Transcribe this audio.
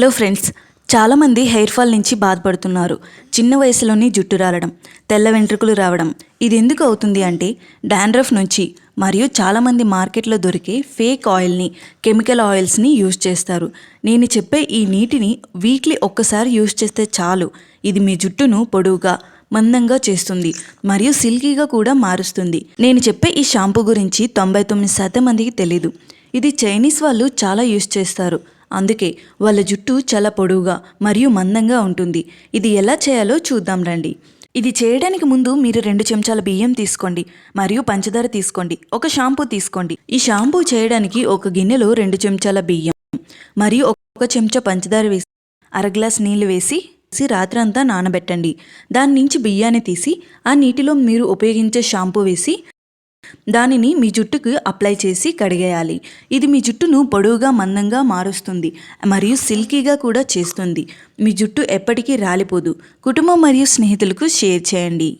Hello friends చాలామంది hair fall నుంచి బాధపడుతున్నారు. చిన్న వయసులోనే జుట్టు రాలడం తెల్ల వెంట్రుకలు రావడం. ఇది ఎందుకు అవుతుంది అంటే డాండ్రఫ్ నుంచి మరియు చాలామంది మార్కెట్లో దొరికే ఫేక్ ఆయిల్ని కెమికల్ ఆయిల్స్ని యూజ్ చేస్తారు. నేను చెప్పే ఈ నీటిని వీక్లీ ఒక్కసారి యూజ్ చేస్తే చాలు. ఇది మీ జుట్టును పొడవుగా మందంగా చేస్తుంది మరియు సిల్కీగా కూడా మారుస్తుంది. నేను చెప్పే ఈ షాంపూ గురించి తొంభై తొమ్మిది శాతం మందికి తెలీదు. ఇది చైనీస్ వాళ్ళు చాలా యూజ్ చేస్తారు. అందుకే వాళ్ళ జుట్టు చాలా పొడవుగా మరియు మందంగా ఉంటుంది. ఇది ఎలా చేయాలో చూద్దాం రండి. ఇది చేయడానికి ముందు మీరు రెండు చెంచాల బియ్యం తీసుకోండి మరియు పంచదార తీసుకోండి. ఒక షాంపూ తీసుకోండి. ఈ షాంపూ చేయడానికి ఒక గిన్నెలో రెండు చెంచాల బియ్యం మరియు ఒక చెంచా పంచదార వేసి అర గ్లాస్ నీళ్ళు వేసి వేసి రాత్రంతా నానబెట్టండి. దాని నుంచి బియ్యాన్ని తీసి ఆ నీటిలో మీరు ఉపయోగించే షాంపూ వేసి దానిని మీ జుట్టుకు అప్లై చేసి కడిగేయాలి. ఇది మీ జుట్టును పొడవుగా మందంగా మారుస్తుంది మరియు సిల్కీగా కూడా చేస్తుంది. మీ జుట్టు ఎప్పటికీ రాలిపోదు. కుటుంబం మరియు స్నేహితులకు షేర్ చేయండి.